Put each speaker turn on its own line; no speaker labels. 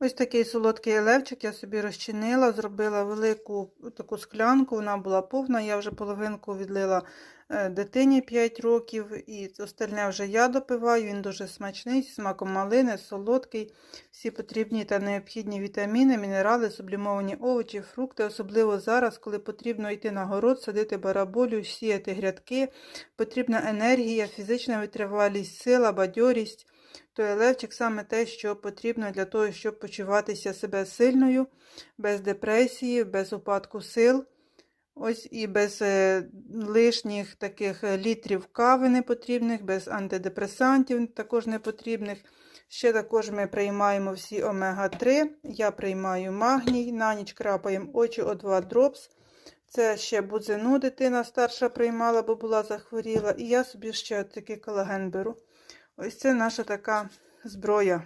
Ось такий солодкий левчик я собі розчинила, зробила велику таку склянку, вона була повна. Я вже половинку відлила е, дитині 5 років, і остальне вже я допиваю. Він дуже смачний, зі смаком малини, солодкий. Всі потрібні та необхідні вітаміни, мінерали, сублімовані овочі, фрукти, особливо зараз, коли потрібно йти на город, садити бараболю, сіяти грядки. Потрібна енергія, фізична витривалість, сила, бадьорість. То левчик саме те, що потрібно для того, щоб почуватися себе сильною, без депресії, без упадку сил. Ось і без е, лишніх таких е, літрів кави непотрібних, без антидепресантів також непотрібних. Ще також ми приймаємо всі омега-3. Я приймаю магній, на ніч крапаємо очі О2 Drops. Це ще бузину дитина старша приймала, бо була захворіла. І я собі ще такий колаген беру. Ось це наша така зброя.